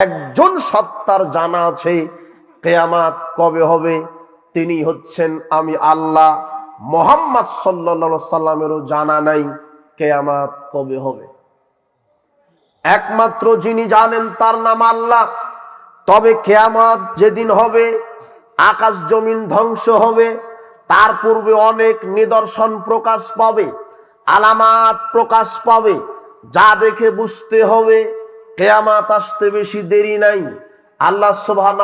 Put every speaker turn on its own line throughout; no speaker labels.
একজন সত্তার জানা আছে, কেয়ামাত কবে হবে? তিনি হচ্ছেন আমি আল্লাহ মোহাম্মদ সাল্লা সাল্লামেরও জানা নাই, কেয়ামাত কবে হবে? একমাত্র যিনি জানেন তার নাম আল্লাহ। তবে কেয়ামাত যেদিন হবে, আকাশ জমিন ধ্বংস হবে, তার পূর্বে অনেক নিদর্শন প্রকাশ পাবে, আলামাত প্রকাশ পাবে, যা দেখে বুঝতে হবে। কেয়ামাত আসতে বেশি দেরি নাই। আল্লাহ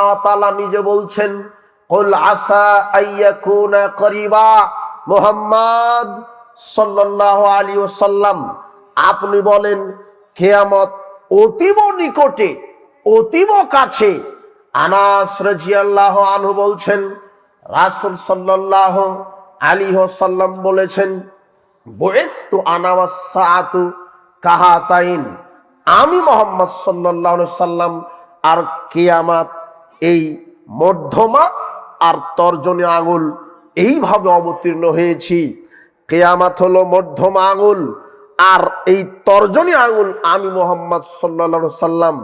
ওয়া নিজে বলছেন, কুল আসা আইয়াকুনা করিবা। মুহাম্মদ সাল্লাল্লাহু আলাইহি ওয়াসাল্লাম, আপনি বলেন, কেয়ামত অতীব নিকটে, অতীব কাছে। আনাস রাজিয়াল্লাহ আনহু বলছেন, রাসূল সাল্লাল্লাহু আলাইহি ওয়াসাল্লাম বলেছেন বয়েস্তু আনাওয়াস সাআতু কাহাতাইন। আমি মোহাম্মদ আলাইহি সাল্লাম আর কিয়ামাত, এই মধ্যমা আর তর্জনী আঙুল এইভাবে অবতীর্ণ হয়েছি। কেয়ামাত হলো মধ্যমা আঙুল আর এই তর্জনী আঙুল আমি মোহাম্মদ সাল্লা সাল্লাম।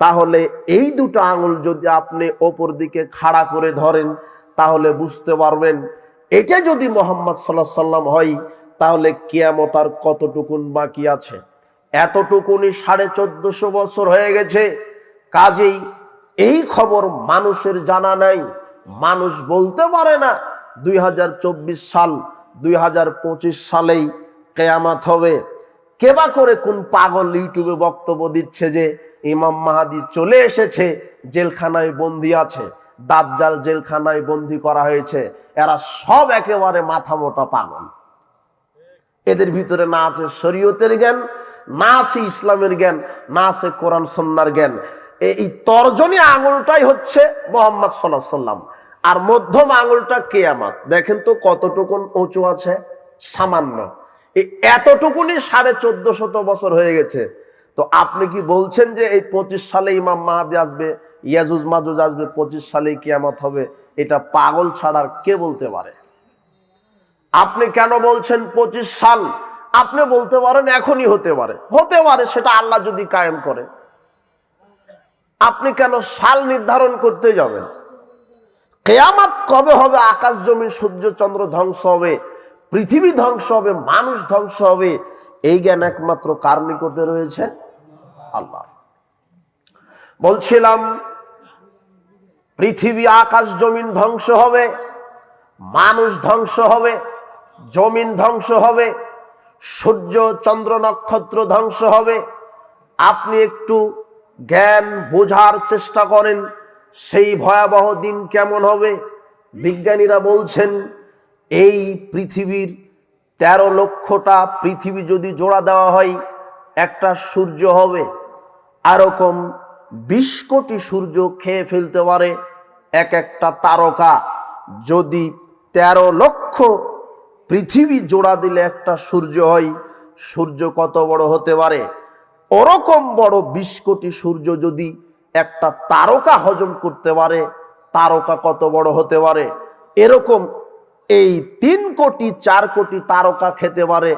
তাহলে এই দুটো আঙুল যদি আপনি ওপর দিকে খাড়া করে ধরেন, তাহলে বুঝতে পারবেন এটা যদি মোহাম্মদ সাল্লাহ সাল্লাম হয়, তাহলে কেয়ামত আর কতটুকুন বাকি আছে? এতটুকুনি সাড়ে চোদ্দশো বছর হয়ে গেছে। কাজেই এই খবর মানুষের জানা নাই। মানুষ বলতে পারে না, দুই হাজার চব্বিশ সাল, দুই হাজার পঁচিশ সালেই কেয়ামাত হবে। কেবা করে কোন পাগল ইউটিউবে বক্তব্য দিচ্ছে যে ইমাম মাহাদি চলে এসেছে, জেলখানায় বন্দি আছে, দাজ্জাল জেলখানায় বন্দি করা হয়েছে, এরা সব একেবারে মাথা মোটা পাগল। এদের ভিতরে না আছে শরীয়তের জ্ঞান না আছে ইসলামের জ্ঞান, না আছে কোরআন সন্ন্যার জ্ঞান। এই তর্জনী আঙুলটাই হচ্ছে মোহাম্মদ সাল্লাহ সাল্লাম আর মধ্যম আঙুলটা কেয়ামাত। দেখেন তো কতটুকুন উঁচু আছে? সামান্য। এতটুকুনি সাড়ে চোদ্দ শত বছর হয়ে গেছে। তো আপনি কি বলছেন যে এই পঁচিশ সালে ইমাম মাহাদি আসবে, ইয়াজুজ মাজুজ আসবে, পঁচিশ সালে কিয়ামত হবে? এটা পাগল ছাড়ার কে বলতে পারে? আপনি কেন বলছেন পঁচিশ সাল? আপনি বলতে পারেন, এখনই হতে পারে। হতে পারে, সেটা আল্লাহ যদি কায়েম করে। আপনি কেন সাল নির্ধারণ করতে যাবেন? কেয়ামাত কবে হবে? আকাশ জমি সূর্য, চন্দ্র ধ্বংস হবে, পৃথিবী ধ্বংস হবে, মানুষ ধ্বংস হবে, এই জ্ঞান একমাত্র কার নিকটে রয়েছে? আল্লাহ। বলছিলাম, পৃথিবী, আকাশ, জমিন ধ্বংস হবে, মানুষ ধ্বংস হবে, জমিন ধ্বংস হবে সূর্য, চন্দ্র, নক্ষত্র ধ্বংস হবে। আপনি একটু জ্ঞান বোঝার চেষ্টা করেন, সেই ভয়াবহ দিন কেমন হবে? বিজ্ঞানীরা বলছেন, এই পৃথিবীর তেরো লক্ষটা পৃথিবী যদি জোড়া দেওয়া হয়, একটা সূর্য হবে। আরকম বিশ কোটি সূর্য খেয়ে ফেলতে পারে এক একটা তারকা। যদি তেরো লক্ষ পৃথিবী জোড়া দিলে একটা সূর্য হয়। সূর্য কত বড় হতে পারে? ওরকম বড় বিশ কোটি সূর্য যদি একটা তারকা হজম করতে পারে, তারকা কত বড় হতে পারে? এরকম এই তিন কোটি, চার কোটি তারকা খেতে পারে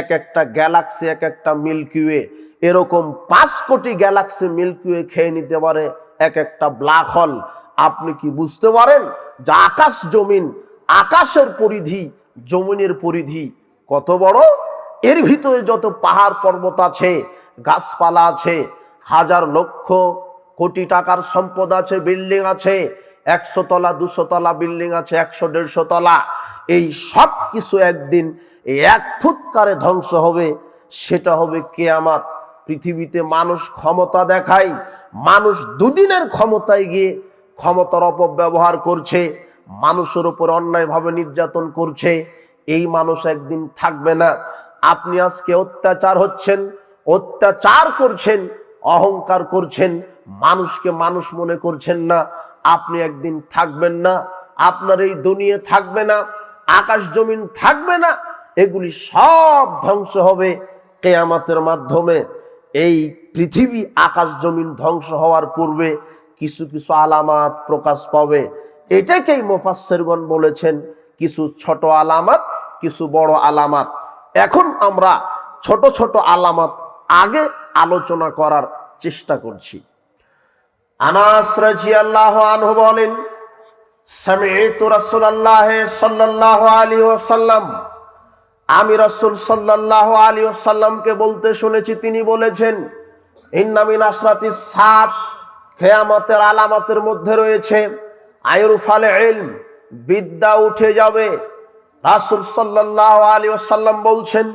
এক একটা গ্যালাক্সি, এক একটা মিল্কিওয়ে এরকম পাঁচ কোটি গ্যালাক্সি মিল্কিওয়ে খেয়ে নিতে পারে এক একটা ব্ল্যাক হল। আপনি কি বুঝতে পারেন? যে আকাশ জমিন, আকাশের পরিধি জমিনের পরিধি কত বড়? এর ভিতরে যত পাহাড় পর্বত আছে, গাছপালা আছে, হাজার লক্ষ কোটি টাকার সম্পদ আছে, বিল্ডিং আছে, একশো তলা, দুশো তলা বিল্ডিং আছে, একশো দেড়শো তলা। এই সব কিছু একদিন এক ফুৎকারে ধ্বংস হবে, সেটা হবে কেয়ামাত পৃথিবীতে মানুষ ক্ষমতা দেখায়, মানুষ দুদিনের ক্ষমতায় গিয়ে ক্ষমতার অপব্যবহার করছে। মানুষের উপর অন্যায়ভাবে নির্যাতন করছে, এই মানুষ একদিন থাকবে না। আপনি আজকে অত্যাচার হচ্ছেন, অত্যাচার করছেন, অহংকার করছেন, মানুষকে মানুষ মনে করছেন না। আপনি একদিন থাকবেন না, আপনার এই দুনিয়া থাকবে না, আকাশ জমিন থাকবে না, এগুলি সব ধ্বংস হবে কেয়ামাতের মাধ্যমে। এই পৃথিবী আকাশ জমিন ধ্বংস হওয়ার পূর্বে কিছু কিছু আলামাত প্রকাশ পাবে। এটাকেই মোফাসেরগণ বলেছেন কিছু ছোট আলামাত, কিছু বড় আলামাত। এখন আমরা ছোট ছোট আলামাত আগে আলোচনা করার চেষ্টা করছি। আনাস রাজিয়াল্লাহু আনহু বলেন সামি'তু রাসূলুল্লাহ সাল্লাল্লাহু আলাইহি ওয়াসাল্লাম। আমি রাসূল সাল্লাল্লাহু আলাইহি ওয়াসাল্লামকে বলতে শুনেছি, তিনি বলেছেন, ইন্না মিন আশরাতিস সাত কিয়ামতের আলামতের মধ্যে রয়েছে আয়ুর ফালে ইলম, বিদ্যা উঠে যাবে। রাসূল সাল্লাল্লাহু আলাইহি ওয়াসাল্লাম বলছেন,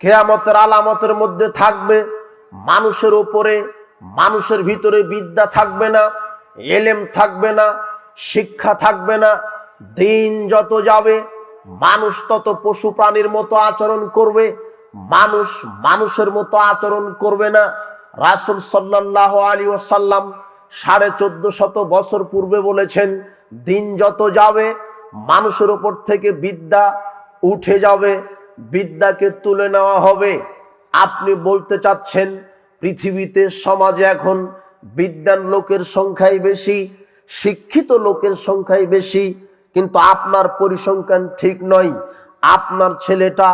কেয়ামতের আলামতের মধ্যে থাকবে মানুষের উপরে, মানুষের ভিতরে বিদ্যা থাকবে না এলেম থাকবে না, শিক্ষা থাকবে না, দিন যত যাবে, মানুষ তত পশু প্রাণীর মতো আচরণ করবে, মানুষ মানুষের মতো আচরণ করবে না। রাসুল সাল্লাহ আলী ওসাল্লাম সাড়ে চোদ্দ শত বছর পূর্বে বলেছেন, দিন যত যাবে, মানুষের উপর থেকে বিদ্যা উঠে যাবে, বিদ্যাকে তুলে নেওয়া হবে। আপনি বলতে চাচ্ছেন, পৃথিবীতে সমাজে এখন বিদ্যান লোকের সংখ্যাই বেশি, শিক্ষিত লোকের সংখ্যাই বেশি, কিন্তু আপনার পরিসংখ্যান ঠিক নয়। আপনার ছেলেটা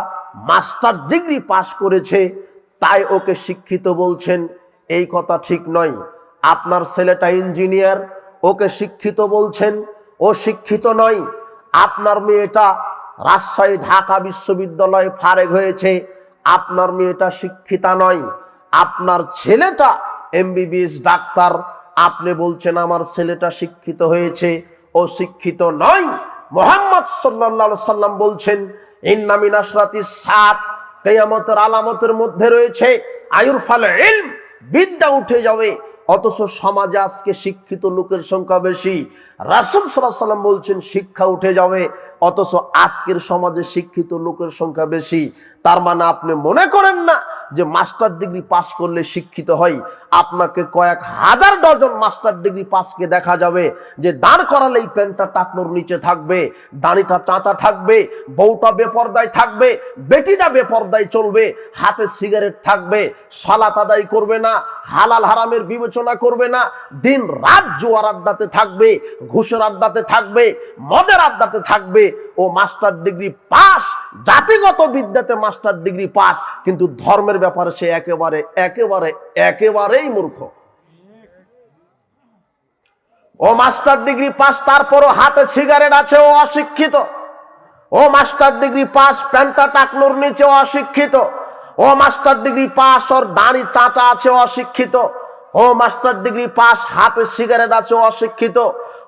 মাস্টার ডিগ্রি পাশ করেছে, তাই ওকে শিক্ষিত বলছেন, এই কথা ঠিক নয়। আপনার ছেলেটা ইঞ্জিনিয়ার, ওকে শিক্ষিত বলছেন, ও শিক্ষিত নয়, আপনার মেয়েটা রাজশাহী, ঢাকা বিশ্ববিদ্যালয়ে ফারেক হয়েছে, আপনার মেয়েটা শিক্ষিতা নয়, আপনার ছেলেটা এমবিবিএস ডাক্তার, আপনি বলছেন আমার ছেলেটা শিক্ষিত হয়েছে, ও শিক্ষিত নয়, মোহাম্মদ সাল্লা সাল্লাম বলছেন ইন্নামিন আশরাতি সাত, কেয়ামতের আলামতের মধ্যে রয়েছে আয়ুর ফলে বিদ্যা উঠে যাবে অথচ সমাজে আজকে শিক্ষিত লোকের সংখ্যা বেশি। রাসুল সাল্লাহ সাল্লাম বলছেন, শিক্ষা উঠে যাবে, অথচ আজকের সমাজে শিক্ষিত লোকের সংখ্যা বেশি। তার মানে আপনি মনে করেন না যে মাস্টার ডিগ্রি পাস করলে শিক্ষিত হয় আপনাকে কয়েক হাজার ডজন মাস্টার ডিগ্রি পাসকে দেখা যাবে যে দাঁড় করালে এই প্যান্টটা টাকনোর নিচে থাকবে, দাঁড়িটা চাঁচা থাকবে, বউটা বেপর্দায় থাকবে, বেটিটা বেপর্দায় চলবে, হাতে সিগারেট থাকবে, সালাত আদায় করবে না, হালাল হারামের বিবেচনা করবে না দিন রাত জোয়ার আড্ডাতে থাকবে ঘুষের আড্ডাতে থাকবে, মদের আড্ডাতে থাকবে। ও মাস্টার ডিগ্রি পাস, জাতিগত বিদ্যাতে মাস্টার ডিগ্রি পাস, কিন্তু ধর্মের ব্যাপারে সে একেবারে একেবারে, একেবারেই মূর্খ। ও মাস্টার ডিগ্রি পাস, তারপরও হাতে সিগারেট আছে, ও অশিক্ষিত। ও মাস্টার ডিগ্রি পাস, প্যান্টা টাকনোর নিচে অশিক্ষিত। ও মাস্টার ডিগ্রি পাস, ওর দাঁড়ি চাচা আছে, অশিক্ষিত। ও মাস্টার ডিগ্রি পাস, হাতে সিগারেট আছে, অশিক্ষিত।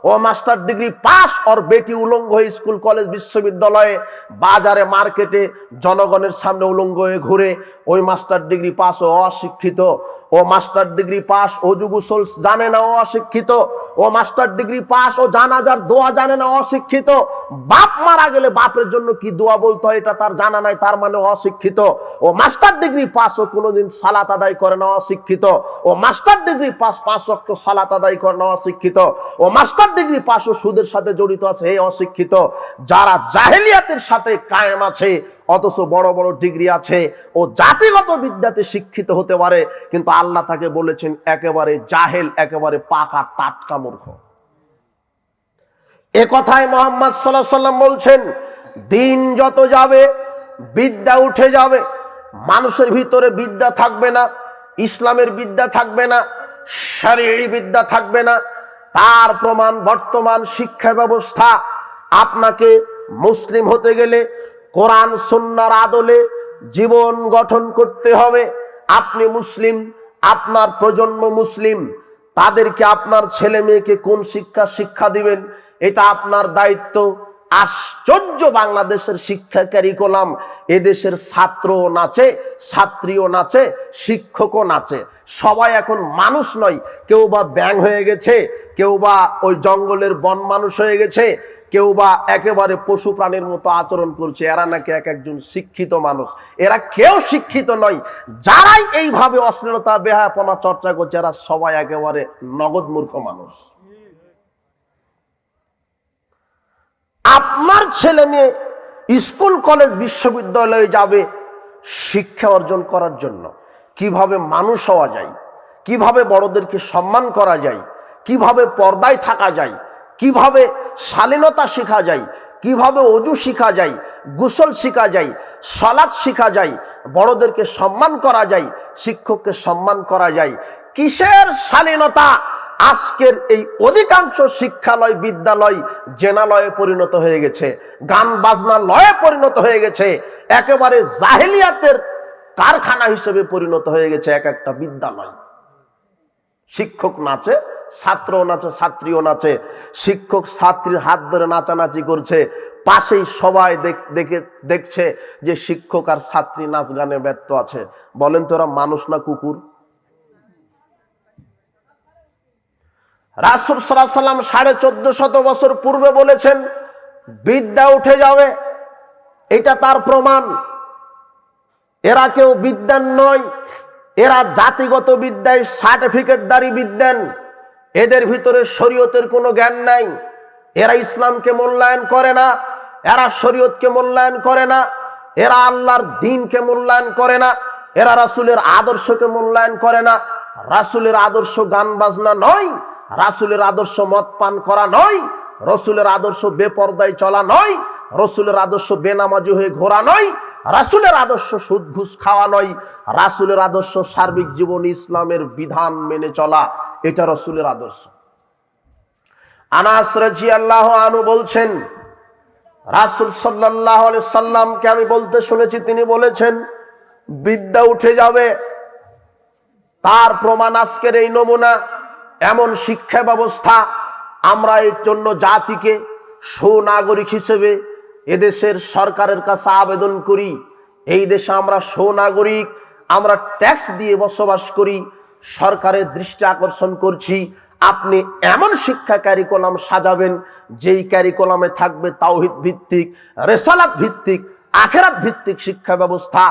ও মাস্টার ডিগ্রি পাস ওর বেটি উলঙ্গ হয়ে স্কুল কলেজ বিশ্ববিদ্যালয়ে বাজারে মার্কেটে জনগণের সামনে উলঙ্গ হয়ে ঘুরে ওই মাস্টার ডিগ্রি পাস ও অশিক্ষিত। ও মাস্টার ডিগ্রি পাস ও যুগুসল জানে না ও অশিক্ষিত। ও মাস্টার ডিগ্রি পাস ও জানাজার দোয়া জানে না অশিক্ষিত। বাপ মারা গেলে বাপের জন্য কি দোয়া বলতে হয় এটা তার জানা নাই, তার মানে অশিক্ষিত। ও মাস্টার ডিগ্রি পাস ও কোনোদিন সালাত আদায় করে না অশিক্ষিত। ও মাস্টার ডিগ্রি পাস পাঁচ অক্ট সালাত আদায় করে না অশিক্ষিত। ও মাস্টার ডিগ্রি পাস ও সুদের সাথে জড়িত আছে এই অশিক্ষিত। যারা জাহেলিয়াতের সাথে কায়েম আছে, অথচ বড় বড় ডিগ্রি আছে, ও জাতিগত বিদ্যাতে শিক্ষিত হতে পারে, কিন্তু আল্লাহ তাকে বলেছেন একেবারে জাহেল, একেবারে পাকা, টাটকা মূর্খ। এ কথায় মোহাম্মদ সাল্লাহ সাল্লাম বলছেন, দিন যত যাবে, বিদ্যা উঠে যাবে, মানুষের ভিতরে বিদ্যা থাকবে না, ইসলামের বিদ্যা থাকবে না, শারীরিক বিদ্যা থাকবে না, তার প্রমাণ বর্তমান শিক্ষা ব্যবস্থা। আপনাকে মুসলিম হতে গেলে, কোরআন সন্ন্যার আদলে জীবন গঠন করতে হবে। আপনি মুসলিম, আপনার প্রজন্ম মুসলিম, তাদেরকে আপনার ছেলে মেয়েকে কোন শিক্ষা শিক্ষা দিবেন? এটা আপনার দায়িত্ব। আশ্চর্য বাংলাদেশের শিক্ষা ক্যারিকুলাম এদেশের ছাত্রও নাচে, ছাত্রীও নাচে, শিক্ষকও নাচে। সবাই এখন মানুষ নয়। কেউ বা ব্যাং হয়ে গেছে, কেউ বা ওই জঙ্গলের বন মানুষ হয়ে গেছে। কেউ বা একেবারে পশু প্রাণীর মতো আচরণ করছে, এরা নাকি এক একজন শিক্ষিত মানুষ। এরা কেউ শিক্ষিত নয়, যারাই এইভাবে অশ্লীলতা বেহাপনা চর্চা করছে, এরা সবাই একেবারে নগদ মূর্খ মানুষ। আপনার ছেলে মেয়ে স্কুল, কলেজ, বিশ্ববিদ্যালয়ে যাবে শিক্ষা অর্জন করার জন্য। কীভাবে মানুষ হওয়া যায়? কীভাবে বড়দেরকে সম্মান করা যায়? কীভাবে পর্দায় থাকা যায়? কীভাবে শালীনতা শেখা যায়, কীভাবে অজু শেখা যায়, গোসল শেখা যায়, সলাদ শেখা যায়, বড়দেরকে সম্মান করা যায়, শিক্ষককে সম্মান করা যায়। কিসের শালীনতা? আজকের এই অধিকাংশ শিক্ষালয়, বিদ্যালয় জেনালয়ে পরিণত হয়ে গেছে, গান বাজনা লয়ে পরিণত হয়ে গেছে, একেবারে জাহেলিয়াতের কারখানা হিসেবে পরিণত হয়ে গেছে এক একটা বিদ্যালয়। শিক্ষক নাচে ছাত্রও নাচে, ছাত্রীও নাচে। শিক্ষক ছাত্রীর হাত ধরে নাচানাচি করছে। পাশেই সবাই দেখ- দেখে, দেখছে যে শিক্ষক আর ছাত্রী নাচ গানে ব্যর্থ আছে। বলেন তো ওরা মানুষ না কুকুর? রাসুল সাল্লাম সাড়ে চোদ্দ শত বছর পূর্বে বলেছেন, বিদ্যা উঠে যাবে, এটা তার প্রমাণ। এরা কেউ বিদ্যান নয়, এরা জাতিগত বিদ্যায় সার্টিফিকেটদারি বিদ্যান। এদের ভিতরে শরীয়তের কোনো জ্ঞান নাই। এরা ইসলামকে মূল্যায়ন করে না, এরা শরীয়তকে মূল্যায়ন করে না, এরা আল্লাহর দিনকে মূল্যায়ন করে না, এরা রাসুলের আদর্শকে মূল্যায়ন করে না। রাসুলের আদর্শ গান বাজনা নয়, রাসুলের আদর্শ মদ পান করা নয়, রসুলের আদর্শ বেপর্দায় চলা নয়, রসুলের আদর্শ বেনামাজি হয়ে ঘোরা নয় রাসুলের আদর্শ সুদ ঘুষ খাওয়া নয়। রাসুলের আদর্শ সার্বিক জীবন ইসলামের বিধান মেনে চলা, এটা রসুলের আদর্শ। আনাস রাজি আল্লাহ আনু বলছেন, রাসুল সাল্লাহ সাল্লামকে আমি বলতে শুনেছি, তিনি বলেছেন, বিদ্যা উঠে যাবে, তার প্রমাণ আজকের এই নমুনা, এমন শিক্ষা ব্যবস্থা, আমরা এর জন্য জাতিকে সুনাগরিক হিসেবে এদেশের সরকারের কাছে আবেদন করি, এই দেশে আমরা সুনাগরিক, আমরা ট্যাক্স দিয়ে বসবাস করি, সরকারের দৃষ্টি আকর্ষণ করছি, আপনি এমন শিক্ষা ক্যারিকুলাম সাজাবেন, যেই ক্যারিকুলামে থাকবে তাওহিদ ভিত্তিক, রেসালাত ভিত্তিক, আখেরাত ভিত্তিক শিক্ষা ব্যবস্থা,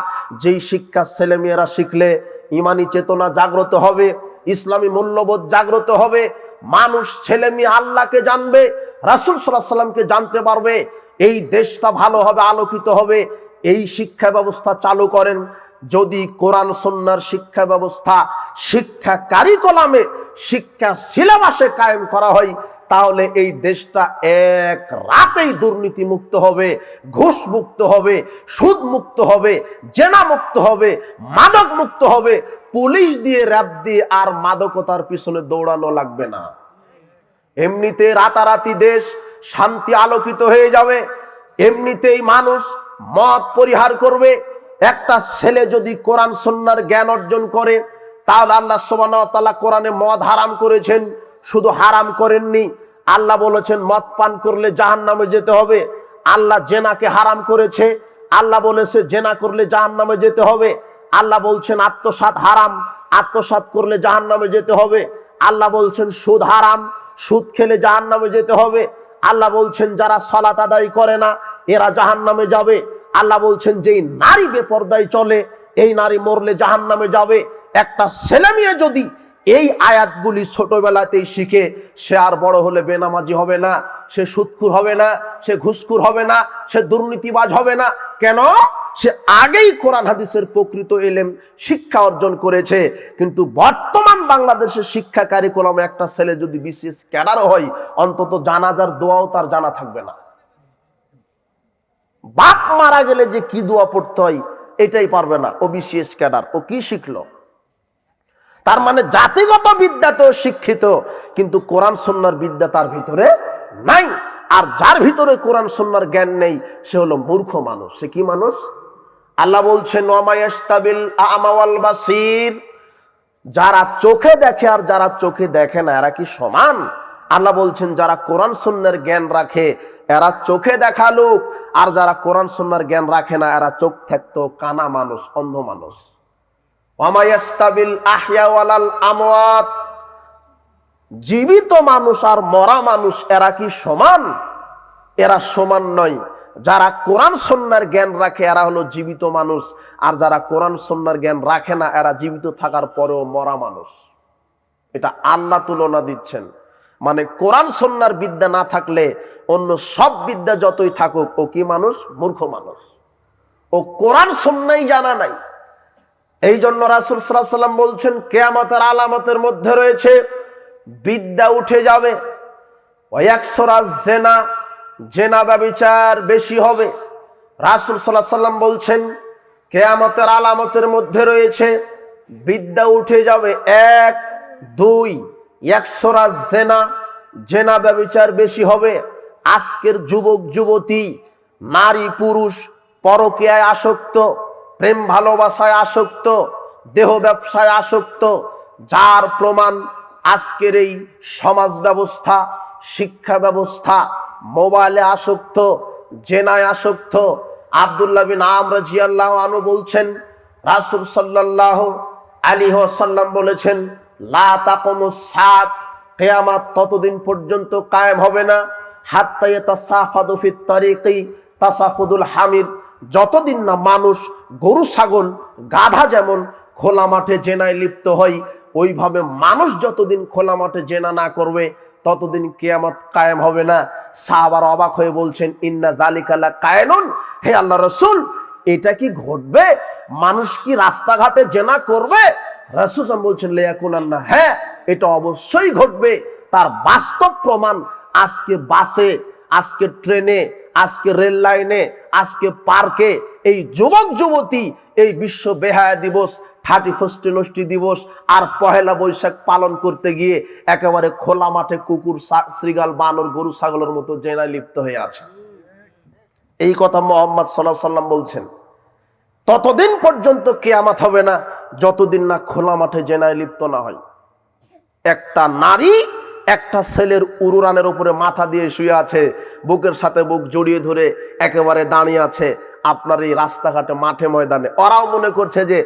যেই শিক্ষা ছেলেমেয়েরা শিখলে ইমানি চেতনা জাগ্রত হবে, ইসলামী মূল্যবোধ জাগ্রত হবে, মানুষ ছেলে মেয়ে আল্লাহকে জানবে, রাসুল সাল্লাহ সাল্লামকে জানতে পারবে এই দেশটা ভালো হবে, আলোকিত হবে। এই শিক্ষা ব্যবস্থা চালু করেন। যদি কোরআন সন্ন্যার শিক্ষা ব্যবস্থা শিক্ষা কারিকলামে, শিক্ষা সিলেবাসে কায়েম করা হয়, তাহলে এই দেশটা এক রাতেই দুর্নীতি মুক্ত হবে ঘুষ মুক্ত হবে সুদ মুক্ত হবে জেনা মুক্ত হবে মাদক মুক্ত হবে। পুলিশ দিয়ে, র্যাব দিয়ে আর মাদকতার পিছনে দৌড়ানো লাগবে না। এমনিতে রাতারাতি দেশ শান্তি আলোকিত হয়ে যাবে। এমনিতেই মানুষ মদ পরিহার করবে। একটা ছেলে যদি কোরআন সন্ন্যার জ্ঞান অর্জন করে, তাহলে আল্লাহ সোবানা কোরআনে মদ হারাম করেছেন। শুধু হারাম করেননি, আল্লাহ বলেছেন, মদ পান করলে জাহান নামে যেতে হবে। আল্লাহ জেনাকে হারাম করেছে। আল্লাহ বলেছে, জেনা করলে জাহান নামে যেতে হবে। আল্লাহ বলছেন আত্মসাত হারাম। আত্মসাত করলে জাহান নামে যেতে হবে। আল্লাহ বলছেন, সুদ হারাম। সুদ খেলে জাহান নামে যেতে হবে। আল্লাহ বলছেন, যারা সলাত আদায় করে না, এরা জাহান নামে যাবে। আল্লাহ বলছেন, যেই নারী বেপর্দায় চলে, এই নারী মরলে জাহান নামে যাবে। একটা ছেলে মেয়ে যদি এই আয়াতগুলি ছোটবেলাতেই শিখে সে আর বড় হলে বেনামাজি হবে না, সে সুৎকুর হবে না, সে ঘুষকুর হবে না, সে দুর্নীতিবাজ হবে না। কেন? সে আগেই কোরআন হাদিসের প্রকৃত এলেম, শিক্ষা অর্জন করেছে। কিন্তু বর্তমান বাংলাদেশের শিক্ষা কারিকুলামে একটা ছেলে যদি বিশেষ ক্যাডারও হয়, অন্তত জানাজার দোয়াও তার জানা থাকবে না। বাপ মারা গেলে যে কি দোয়া পড়তে হয়, এটাই পারবে না। ও বিশেষ ক্যাডার, ও কি শিখলো? তার মানে জাতিগত বিদ্যা তো শিক্ষিত, কিন্তু কোরআন সন্ন্যার বিদ্যা তার ভিতরে নাই। আর যার ভিতরে কোরআন সন্ন্যার জ্ঞান নেই, সে হলো মূর্খ মানুষ। সে কি মানুষ? আল্লাহ বলছেন যারা চোখে দেখে আর যারা চোখে দেখে না, এরা কি সমান? আল্লাহ বলছেন, যারা কোরআন সন্ন্যার জ্ঞান রাখে, এরা চোখে দেখা লোক। আর যারা কোরআন সন্ন্যার জ্ঞান রাখে না, এরা চোখ থাকতো কানা মানুষ, অন্ধ মানুষ। জীবিত মানুষ আর মরা মানুষ, এরা কি সমান? এরা সমান নয়। যারা কোরআন সন্ন্যার জ্ঞান রাখে, এরা হলো জীবিত মানুষ। আর যারা কোরআন সন্ন্যার জ্ঞান রাখে না, এরা জীবিত থাকার পরেও মরা মানুষ। এটা আল্লাহ তুলনা দিচ্ছেন। মানে কোরআন সন্ন্যার বিদ্যা না থাকলে অন্য সব বিদ্যা যতই থাকুক, ও কি মানুষ? মূর্খ মানুষ। ও কোরআন সন্ন্যাই জানা নাই। এই জন্য রাসুল সাল্লাম বলছেন, কেয়ামতের আলামতের মধ্যে রয়েছে, বিদ্যা উঠে যাবে একশোরা জেনা জেনা ব্যবিচার বেশি হবে। রাসুল সাল্লাহ সাল্লাম বলছেন, কেয়ামতের আলামতের মধ্যে রয়েছে, বিদ্যা উঠে যাবে, এক, দুই একশোরা জেনা জেনা ব্যবচার বেশি হবে। আজকের যুবক, যুবতী, নারী, পুরুষ, পরকীয়ায় আসক্ত প্রেম ভালোবাসায় আসক্ত, দেহ ব্যবসায় আসক্ত, যার প্রমাণ আজকের এই সমাজ ব্যবস্থা, শিক্ষা ব্যবস্থা, মোবাইলে আসক্ত, জেনায় আসক্ত, আবদুল্লাহ বিন আমর জিয়াল্লাহ আনু বলছেন, রাসুল সাল্লাহ আলী সাল্লাম বলেছেন, লা তাকমুস সাত, কেয়ামাত ততদিন পর্যন্ত কায়েম হবে না হাত্তায়ে তাসাফাদু ফিত তারিকি, তাসাফুদুল হামিদ। যতদিন না মানুষ গরু, ছাগল, গাধা যেমন খোলা মাঠে জেনায় লিপ্ত হয়, ওইভাবে মানুষ যতদিন খোলা মাঠে জেনা না করবে, ততদিন কেয়ামত কায়েম হবে না। সাহাবার অবাক হয়ে বলছেন, ইন্না জালিকালা কায়নুন? হে আল্লাহ রসুল, এটা কি ঘটবে? মানুষ কি রাস্তাঘাটে জেনা করবে? রাসুল বলছেন লেয়াকুন আন্না হ্যাঁ এটা অবশ্যই ঘটবে। তার বাস্তব প্রমাণ আজকে বাসে, আজকে ট্রেনে, আজকে রেল লাইনে আজকে পার্কে এই যুবক যুবতী, এই বিশ্ব বেহায়া দিবস থার্টি ফার্স্ট নষ্টি দিবস আর পহেলা বৈশাখ পালন করতে গিয়ে একেবারে খোলা মাঠে কুকুর শ্রীগাল বানর, গরু, ছাগলের মতো জেনায় লিপ্ত হয়ে আছে। এই কথা মোহাম্মদ সাল্লাহ সাল্লাম বলছেন, ততদিন পর্যন্ত কেয়ামাত হবে না, যতদিন না খোলা মাঠে জেনায় লিপ্ত না হয়। একটা নারী একটা ছেলের উরুরানের উপরে মাথা দিয়ে শুয়ে আছে, বুকের সাথে বুক জড়িয়ে ধরে একেবারে দাঁড়িয়ে আছে আপনার এই রাস্তাঘাটে মাঠে ময়দানে। ওরাও মনে করছে যে,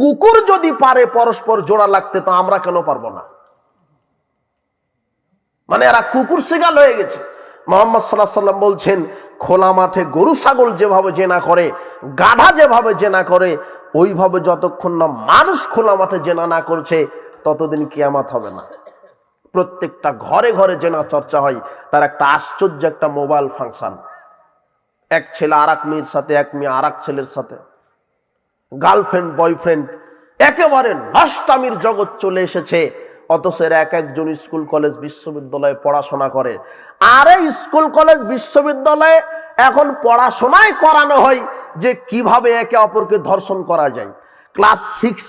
কুকুর যদি পারে পরস্পর জোড়া লাগতে, তো আমরা কেন পারব না? মানে এরা কুকুর শিগাল হয়ে গেছে। মোহাম্মদ সাল্লাহ সাল্লাম বলছেন, খোলা মাঠে গরু, ছাগল যেভাবে জেনা করে, গাধা যেভাবে জেনা করে, ওইভাবে যতক্ষণ না মানুষ খোলা মাঠে জেনা না করছে, ততদিন কিয়ামাত হবে না। প্রত্যেকটা ঘরে ঘরে জেনা চর্চা হয়, তার একটা আশ্চর্য একটা মোবাইল ফাংশন এক ছেলে আর এক মেয়ের সাথে, এক মেয়ে আর ছেলের সাথে। গার্লফ্রেন্ড বয়ফ্রেন্ড একেবারে নষ্টামির জগৎ চলে এসেছে। অথচ এরা এক একজন স্কুল কলেজ বিশ্ববিদ্যালয়ে পড়াশোনা করে। আর স্কুল কলেজ বিশ্ববিদ্যালয়ে এখন পড়াশোনায় করানো হয় যে কীভাবে একে অপরকে ধর্ষণ করা যায়। Class six